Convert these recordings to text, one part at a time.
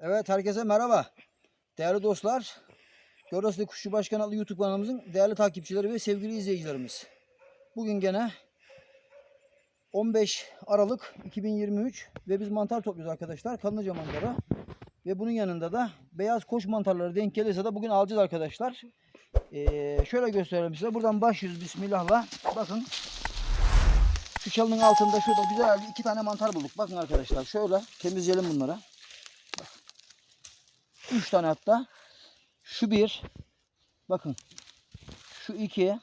Evet herkese merhaba. Değerli dostlar, Göroslu Kuşçu Başkan adlı YouTube kanalımızın değerli takipçileri ve sevgili izleyicilerimiz. Bugün gene 15 Aralık 2023 ve biz mantar topluyoruz arkadaşlar. Kanlıca mantarı. Ve bunun yanında da beyaz koç mantarları denk gelirse de bugün alacağız arkadaşlar. Ee, şöyle gösterelim size. Buradan başlıyoruz Bismillah'la. Bakın. Şu çalının altında şurada güzel iki tane mantar bulduk. Bakın arkadaşlar şöyle temizleyelim bunları. Üç tane hatta. Şu bir. Bakın. Şu iki.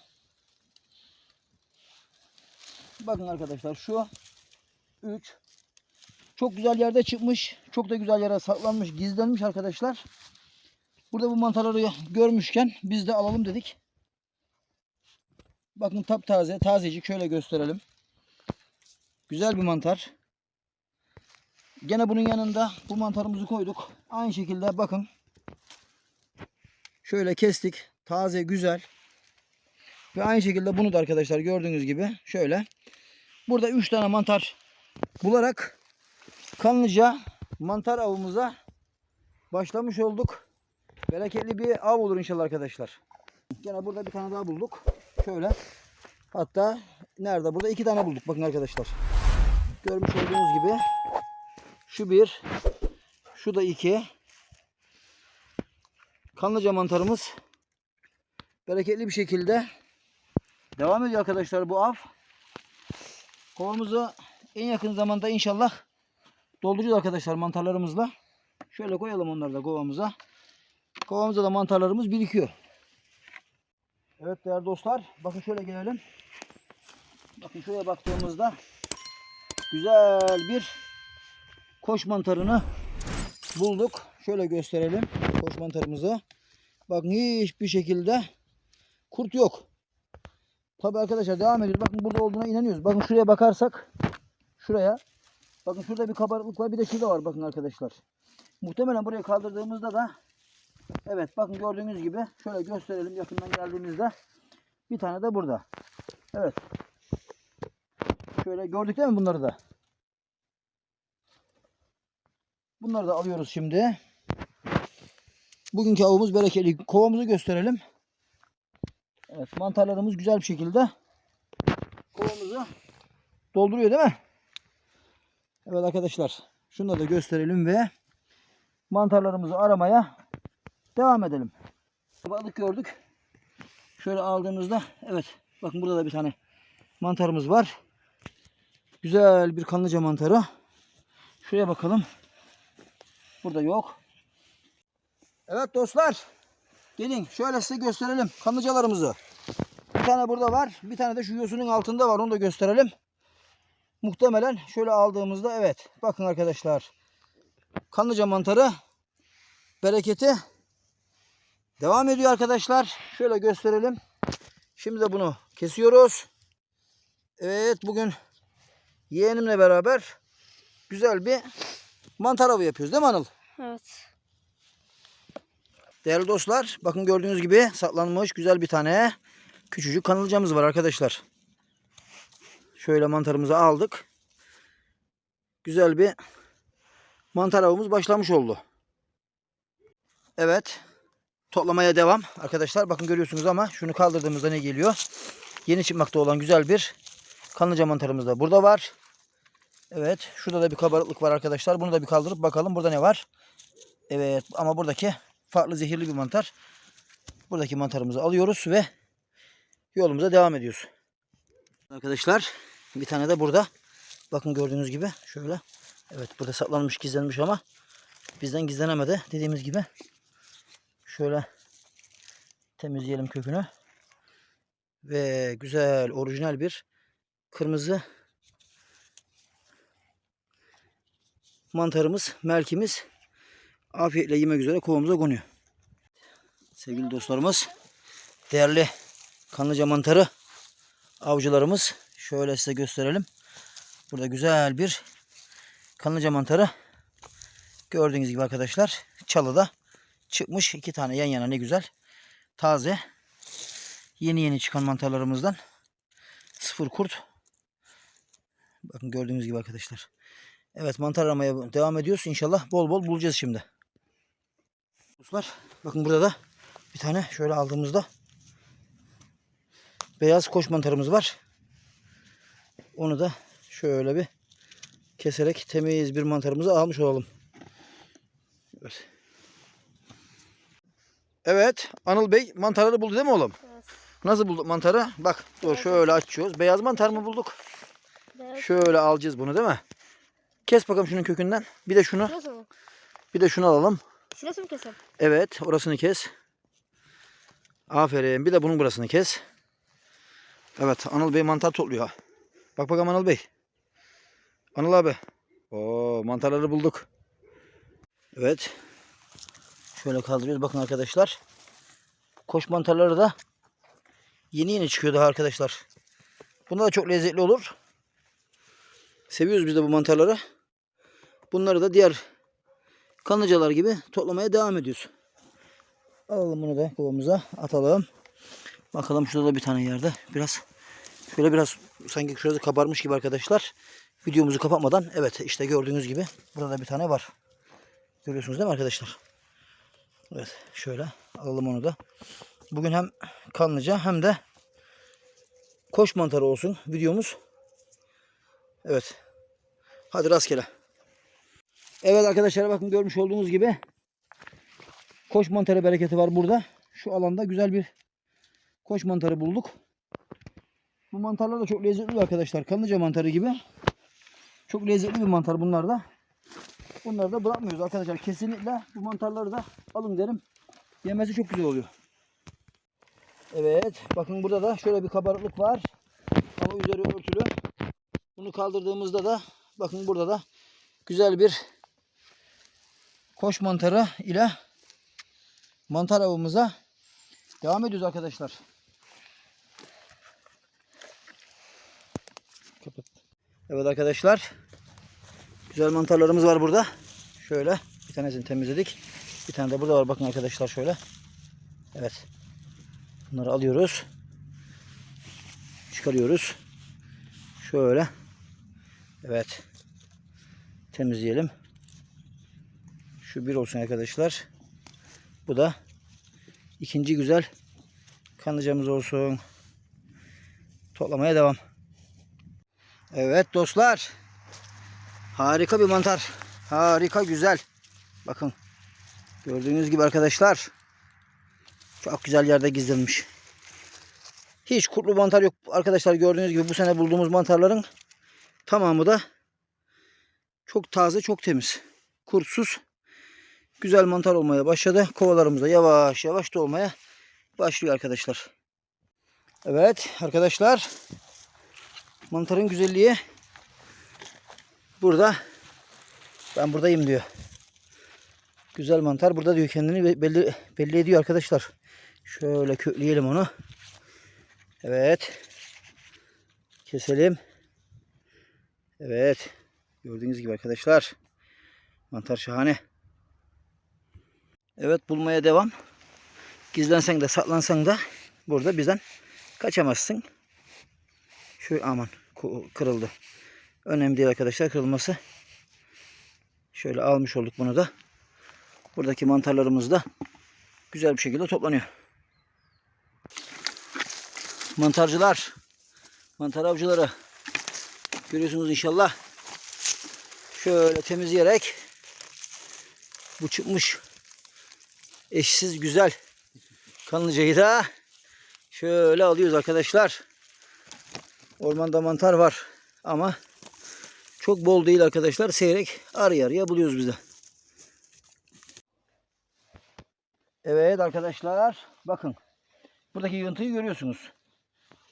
Bakın arkadaşlar şu. Üç. Çok güzel yerde çıkmış. Çok da güzel yere saklanmış. Gizlenmiş arkadaşlar. Burada bu mantarları görmüşken biz de alalım dedik. Bakın taptaze. Tazecik şöyle gösterelim. Güzel bir mantar. Gene bunun yanında bu mantarımızı koyduk. Aynı şekilde bakın. Şöyle kestik. Taze güzel. Ve aynı şekilde bunu da arkadaşlar gördüğünüz gibi şöyle. Burada 3 tane mantar bularak kanlıca mantar avımıza başlamış olduk. Bereketli bir av olur inşallah arkadaşlar. Gene burada bir tane daha bulduk. Şöyle. Hatta nerede? Burada iki tane bulduk. Bakın arkadaşlar. Görmüş olduğunuz gibi şu bir, şu da iki. Kanlıca mantarımız bereketli bir şekilde devam ediyor arkadaşlar bu av. Kovamızı en yakın zamanda inşallah dolduracağız arkadaşlar mantarlarımızla. Şöyle koyalım onları da kovamıza. Kovamızda da mantarlarımız birikiyor. Evet değerli dostlar bakın şöyle gelelim. Bakın şuraya baktığımızda güzel bir koş mantarını bulduk. Şöyle gösterelim koş mantarımızı. Bakın hiçbir şekilde kurt yok. Tabi arkadaşlar devam ediyoruz. Bakın burada olduğuna inanıyoruz. Bakın şuraya bakarsak şuraya bakın şurada bir kabarıklık var bir de şurada var bakın arkadaşlar. Muhtemelen buraya kaldırdığımızda da evet bakın gördüğünüz gibi şöyle gösterelim yakından geldiğimizde bir tane de burada. Evet. Şöyle gördük değil mi bunları da? Bunları da alıyoruz şimdi. Bugünkü avımız bereketli. Kovamızı gösterelim. Evet mantarlarımız güzel bir şekilde kovamızı dolduruyor değil mi? Evet arkadaşlar. Şunu da gösterelim ve mantarlarımızı aramaya devam edelim. Balık gördük. Şöyle aldığımızda evet bakın burada da bir tane mantarımız var. Güzel bir kanlıca mantarı. Şuraya bakalım. Burada yok. Evet dostlar. Gelin şöyle size gösterelim kanlıcalarımızı. Bir tane burada var. Bir tane de şu yosunun altında var. Onu da gösterelim. Muhtemelen şöyle aldığımızda evet. Bakın arkadaşlar. Kanlıca mantarı bereketi devam ediyor arkadaşlar. Şöyle gösterelim. Şimdi de bunu kesiyoruz. Evet bugün yeğenimle beraber güzel bir mantar avı yapıyoruz değil mi Anıl? Evet. Değerli dostlar bakın gördüğünüz gibi saklanmış güzel bir tane küçücük kanılcamız var arkadaşlar. Şöyle mantarımızı aldık. Güzel bir mantar avımız başlamış oldu. Evet. Toplamaya devam arkadaşlar. Bakın görüyorsunuz ama şunu kaldırdığımızda ne geliyor? Yeni çıkmakta olan güzel bir kanlıca mantarımız da burada var. Evet. Şurada da bir kabarıklık var arkadaşlar. Bunu da bir kaldırıp bakalım burada ne var. Evet ama buradaki farklı zehirli bir mantar. Buradaki mantarımızı alıyoruz ve yolumuza devam ediyoruz. Arkadaşlar bir tane de burada. Bakın gördüğünüz gibi şöyle. Evet burada saklanmış gizlenmiş ama bizden gizlenemedi. Dediğimiz gibi şöyle temizleyelim kökünü. Ve güzel orijinal bir kırmızı mantarımız, melkimiz afiyetle yemek üzere kovamıza konuyor. Sevgili dostlarımız, değerli kanlıca mantarı avcılarımız şöyle size gösterelim. Burada güzel bir kanlıca mantarı gördüğünüz gibi arkadaşlar çalıda çıkmış iki tane yan yana ne güzel taze yeni yeni çıkan mantarlarımızdan sıfır kurt bakın gördüğünüz gibi arkadaşlar evet mantar aramaya devam ediyoruz inşallah bol bol bulacağız şimdi Dostlar bakın burada da bir tane şöyle aldığımızda beyaz koş mantarımız var. Onu da şöyle bir keserek temiz bir mantarımızı almış olalım. Evet. Evet Anıl Bey mantarları buldu değil mi oğlum? Evet. Nasıl bulduk mantarı? Bak dur şöyle açıyoruz. Beyaz mantar mı bulduk? Beyaz. Şöyle alacağız bunu değil mi? Kes bakalım şunun kökünden. Bir de şunu, Şurası mı? bir de şunu alalım. Şurası mı keser? Evet, orasını kes. Aferin. Bir de bunun burasını kes. Evet, Anıl Bey mantar topluyor. Bak bakalım Anıl Bey. Anıl abi. Oo, mantarları bulduk. Evet. Şöyle kaldırıyoruz. Bakın arkadaşlar. Koş mantarları da yeni yeni çıkıyor daha arkadaşlar. Bunlar da çok lezzetli olur. Seviyoruz biz de bu mantarları. Bunları da diğer kanlıcalar gibi toplamaya devam ediyoruz. Alalım bunu da kovamıza atalım. Bakalım şurada da bir tane yerde biraz şöyle biraz sanki şurası kabarmış gibi arkadaşlar. Videomuzu kapatmadan evet işte gördüğünüz gibi burada da bir tane var. Görüyorsunuz değil mi arkadaşlar? Evet şöyle alalım onu da. Bugün hem kanlıca hem de koş mantarı olsun videomuz. Evet. Hadi rastgele. Evet arkadaşlar bakın görmüş olduğunuz gibi koş mantarı bereketi var burada. Şu alanda güzel bir koş mantarı bulduk. Bu mantarlar da çok lezzetli arkadaşlar. Kanlıca mantarı gibi. Çok lezzetli bir mantar bunlar da. Bunları da bırakmıyoruz arkadaşlar. Kesinlikle bu mantarları da alın derim. Yemesi çok güzel oluyor. Evet. Bakın burada da şöyle bir kabarıklık var. Ama üzeri örtülü. Bunu kaldırdığımızda da bakın burada da güzel bir koş mantarı ile mantar avımıza devam ediyoruz arkadaşlar. Kapat. Evet arkadaşlar. Güzel mantarlarımız var burada. Şöyle bir tanesini temizledik. Bir tane de burada var bakın arkadaşlar şöyle. Evet. Bunları alıyoruz. Çıkarıyoruz. Şöyle. Evet. Temizleyelim. Şu bir olsun arkadaşlar. Bu da ikinci güzel kanlıcamız olsun. Toplamaya devam. Evet dostlar. Harika bir mantar. Harika güzel. Bakın. Gördüğünüz gibi arkadaşlar. Çok güzel yerde gizlenmiş. Hiç kurtlu mantar yok arkadaşlar. Gördüğünüz gibi bu sene bulduğumuz mantarların tamamı da çok taze, çok temiz. Kurtsuz. Güzel mantar olmaya başladı. Kovalarımız da yavaş yavaş dolmaya başlıyor arkadaşlar. Evet arkadaşlar. Mantarın güzelliği burada. Ben buradayım diyor. Güzel mantar burada diyor kendini belli, belli ediyor arkadaşlar. Şöyle kökleyelim onu. Evet. Keselim. Evet. Gördüğünüz gibi arkadaşlar. Mantar şahane. Evet bulmaya devam. Gizlensen de saklansan da burada bizden kaçamazsın. Şu aman kırıldı. Önemli değil arkadaşlar kırılması. Şöyle almış olduk bunu da. Buradaki mantarlarımız da güzel bir şekilde toplanıyor. Mantarcılar, mantar avcıları görüyorsunuz inşallah. Şöyle temizleyerek bu çıkmış eşsiz güzel kanlıcayı da şöyle alıyoruz arkadaşlar. Ormanda mantar var ama çok bol değil arkadaşlar. Seyrek arı yarıya buluyoruz biz de. Evet arkadaşlar bakın. Buradaki yığıntıyı görüyorsunuz.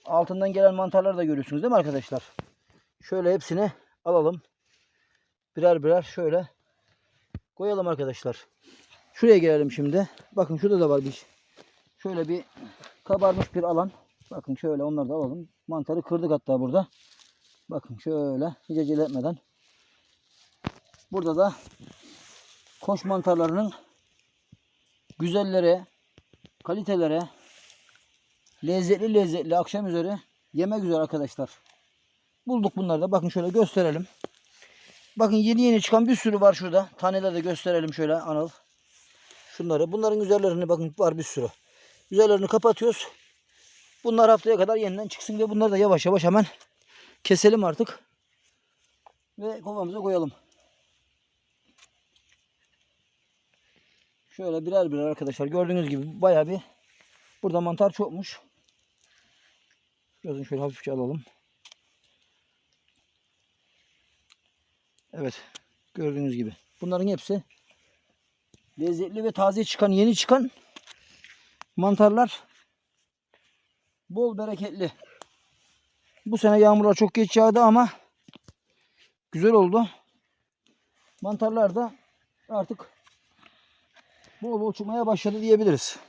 Altından gelen mantarları da görüyorsunuz değil mi arkadaşlar? Şöyle hepsini alalım. Birer birer şöyle koyalım arkadaşlar. Şuraya gelelim şimdi. Bakın şurada da var bir şöyle bir kabarmış bir alan. Bakın şöyle onları da alalım. Mantarı kırdık hatta burada. Bakın şöyle hiç acele etmeden. Burada da koş mantarlarının güzellere, kalitelere, lezzetli lezzetli akşam üzeri yemek üzere arkadaşlar. Bulduk bunları da. Bakın şöyle gösterelim. Bakın yeni yeni çıkan bir sürü var şurada. Taneleri de gösterelim şöyle Anıl. Şunları. Bunların üzerlerini bakın var bir sürü. Üzerlerini kapatıyoruz. Bunlar haftaya kadar yeniden çıksın ve bunları da yavaş yavaş hemen keselim artık. Ve kovamıza koyalım. Şöyle birer birer arkadaşlar gördüğünüz gibi bayağı bir burada mantar çokmuş. Gözün şöyle hafifçe alalım. Evet. Gördüğünüz gibi. Bunların hepsi lezzetli ve taze çıkan, yeni çıkan mantarlar. Bol bereketli. Bu sene yağmurlar çok geç yağdı ama güzel oldu. Mantarlar da artık bol bol çıkmaya başladı diyebiliriz.